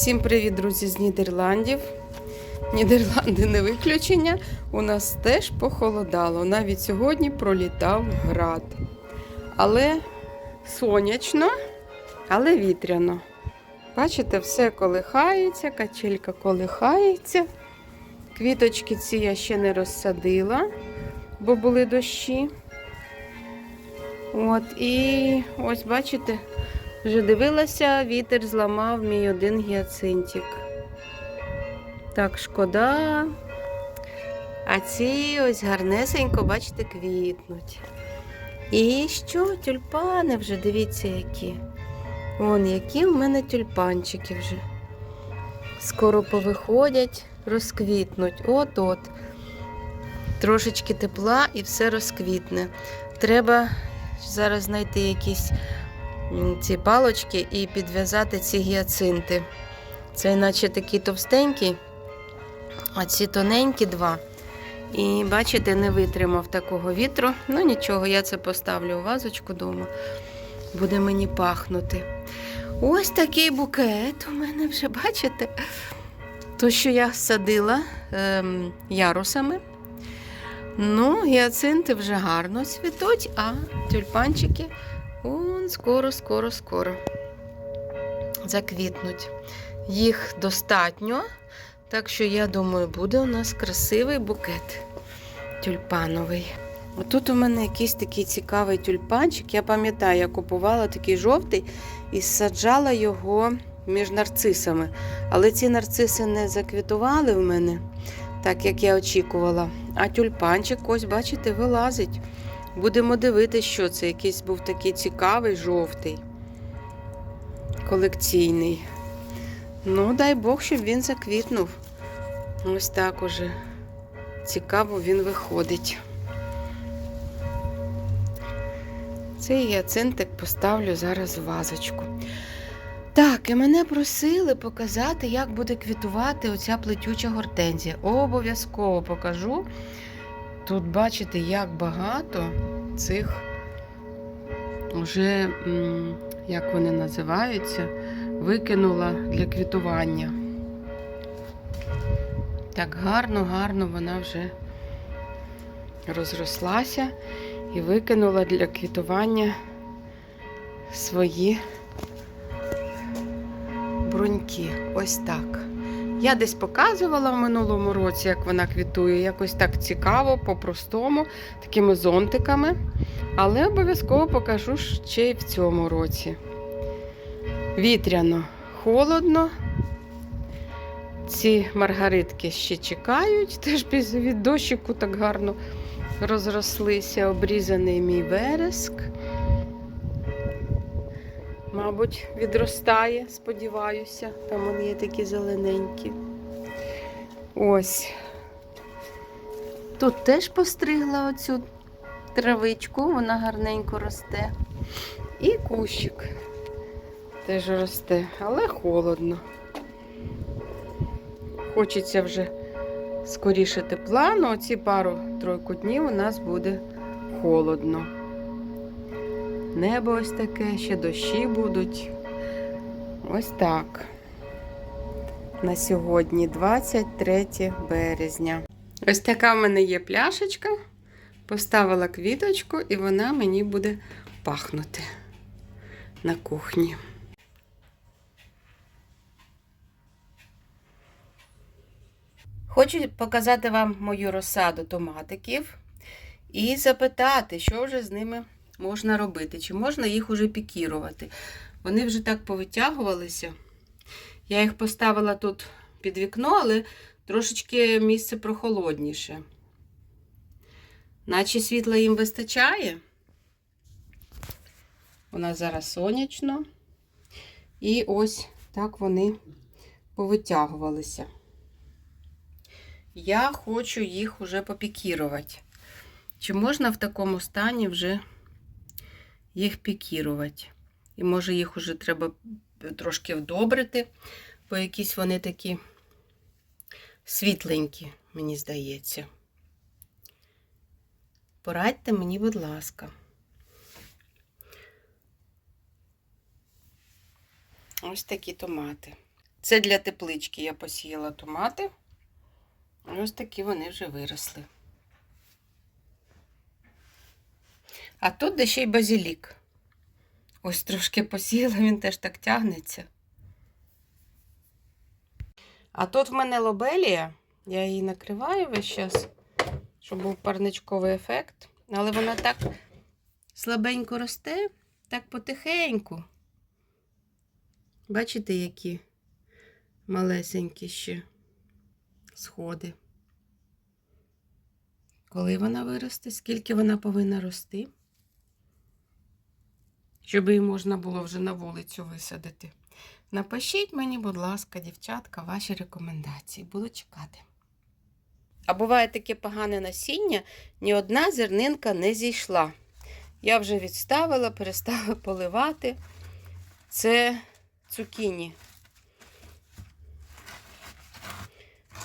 Всім привіт, друзі, з Нідерландів. Нідерланди не виключення. У нас теж похолодало. Навіть сьогодні пролітав град. Але сонячно, але вітряно. Бачите, все колихається, качелька колихається. Квіточки ці я ще не розсадила, бо були дощі. От, і ось бачите, вже дивилася, вітер зламав мій один гіацинтик. Так, шкода. А ці ось гарнесенько, бачите, квітнуть. І що? Тюльпани вже, дивіться, які. Вон, які в мене тюльпанчики вже. Скоро повиходять, розквітнуть. От-от. Трошечки тепла і все розквітне. Треба зараз знайти якісь ці палочки і підв'язати ці гіацинти. Це наче такі товстенькі, а ці тоненькі два. І бачите, не витримав такого вітру. Ну нічого, я це поставлю у вазочку вдома. Буде мені пахнути. Ось такий букет у мене вже, бачите? То, що я садила ем, ярусами. Ну, гіацинти вже гарно цвітуть, а тюльпанчики скоро, скоро, скоро заквітнуть. Їх достатньо, так що я думаю, буде у нас красивий букет тюльпановий. Тут у мене якийсь такий цікавий тюльпанчик. Я пам'ятаю, я купувала такий жовтий і саджала його між нарцисами. Але ці нарциси не заквітували в мене, так як я очікувала. А тюльпанчик, ось, бачите, вилазить. Будемо дивитися, що це. Якийсь був такий цікавий жовтий, колекційний. Ну, дай Бог, щоб він заквітнув. Ось так уже цікаво він виходить. Цей гіацинтик поставлю зараз в вазочку. Так, і мене просили показати, як буде квітувати оця плетюча гортензія. Обов'язково покажу. Тут бачите, як багато цих вже, як вони називаються, викинула для квітування. Так гарно, гарно вона вже розрослася і викинула для квітування свої бруньки. Ось так. Я десь показувала в минулому році, як вона квітує. Якось так цікаво, по-простому, такими зонтиками. Але обов'язково покажу ще й в цьому році. Вітряно, холодно. Ці маргаритки ще чекають, теж від дощику так гарно розрослися, обрізаний мій вереск. Мабуть, відростає, сподіваюся. Там вони є такі зелененькі. Ось. Тут теж постригла оцю травичку, вона гарненько росте. І кущик теж росте, але холодно. Хочеться вже скоріше тепла, але оці пару-тройку днів у нас буде холодно. Небо ось таке, ще дощі будуть. Ось так. На сьогодні 23 березня. Ось така в мене є пляшечка. Поставила квіточку, і вона мені буде пахнути на кухні. Хочу показати вам мою розсаду томатиків і запитати, що вже з ними можна робити, чи можна їх уже пікірувати. Вони вже так повитягувалися. Я їх поставила тут під вікно, але трошечки місце прохолодніше. Наче світла їм вистачає. У нас зараз сонячно. І ось так вони повитягувалися. Я хочу їх уже попікірувати. Чи можна в такому стані вже їх пікірувати? І може їх уже треба трошки вдобрити, бо якісь вони такі світленькі, мені здається. Порадьте мені, будь ласка. Ось такі томати. Це для теплички я посіяла томати. Ось такі вони вже виросли. А тут де ще й базилік. Ось трошки посіяла, він теж так тягнеться. А тут в мене лобелія. Я її накриваю весь час, щоб був парничковий ефект. Але вона так слабенько росте, так потихеньку. Бачите, які малесенькі ще сходи. Коли вона виросте, скільки вона повинна рости, щоб її можна було вже на вулицю висадити. Напишіть мені, будь ласка, дівчатка, ваші рекомендації. Буду чекати. А буває таке погане насіння, ні одна зернинка не зійшла. Я вже відставила, перестала поливати. Це цукіні.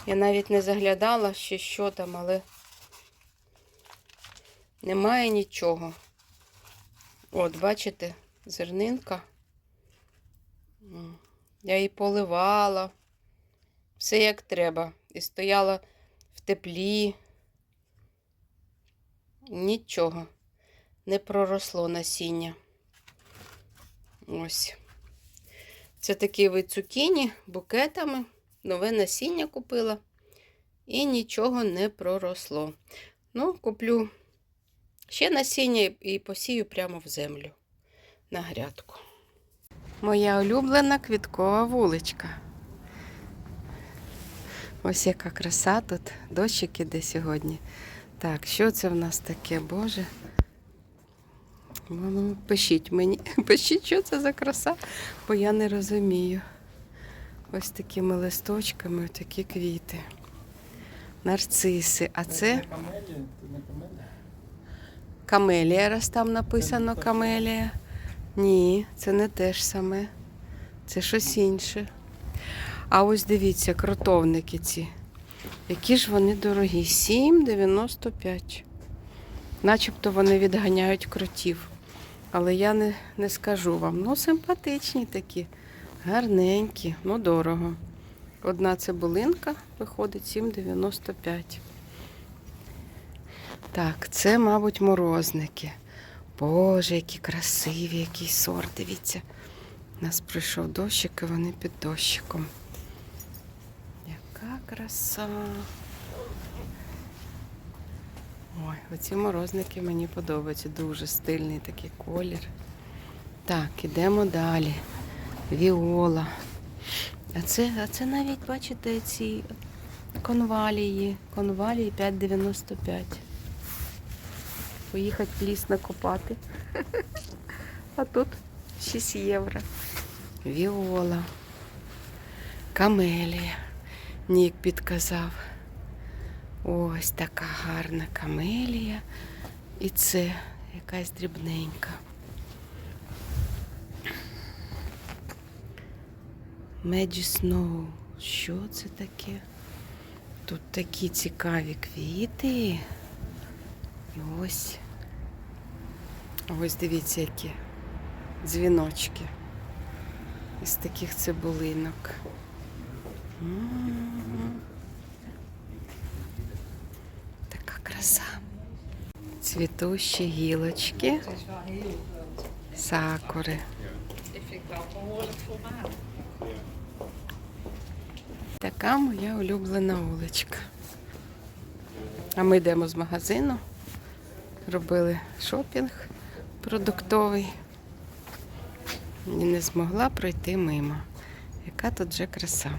Я навіть не заглядала ще що там, але немає нічого. От, бачите, зернинка. Я її поливала. Все як треба. І стояла в теплі. Нічого. Не проросло насіння. Ось. Це такий вид цукіні букетами. Нове насіння купила. І нічого не проросло. Ну, куплю ще насіння і посію прямо в землю на грядку. Моя улюблена квіткова вуличка. Ось яка краса тут. Дощик іде сьогодні. Так, що це в нас таке, Боже? Ну, пишіть мені, пишіть, що це за краса, бо я не розумію. Ось такими листочками, такі квіти. Нарциси. А це не камелія, раз там написано камелія. Ні, це не те ж саме. Це щось інше. А ось дивіться, кротовники ці. Які ж вони дорогі? 7,95. Начебто вони відганяють кротів. Але я не, не скажу вам. Ну, симпатичні такі, гарненькі, ну дорого. Одна цибулинка виходить 7,95. Так, це, мабуть, морозники. Боже, які красиві, який сорт, дивіться. У нас прийшов дощик, і вони під дощиком. Яка краса. Ой, оці морозники мені подобаються. Дуже стильний такий колір. Так, ідемо далі. Віола. А це, а це навіть, бачите, ці конвалії. Конвалії 5,95. Поїхати ліс накопати. А тут 6 євро. Віола. Камелія. Нік підказав. Ось така гарна камелія. І це якась дрібненька. Меді Сноу. Що це таке? Тут такі цікаві квіти. І ось. Ось дивіться, які дзвіночки із таких цибулинок. Така краса. Цвітущі гілочки, сакури. Така моя улюблена вуличка. А ми йдемо з магазину. Робили шопінг продуктовий. І не змогла пройти мимо. Яка тут же краса.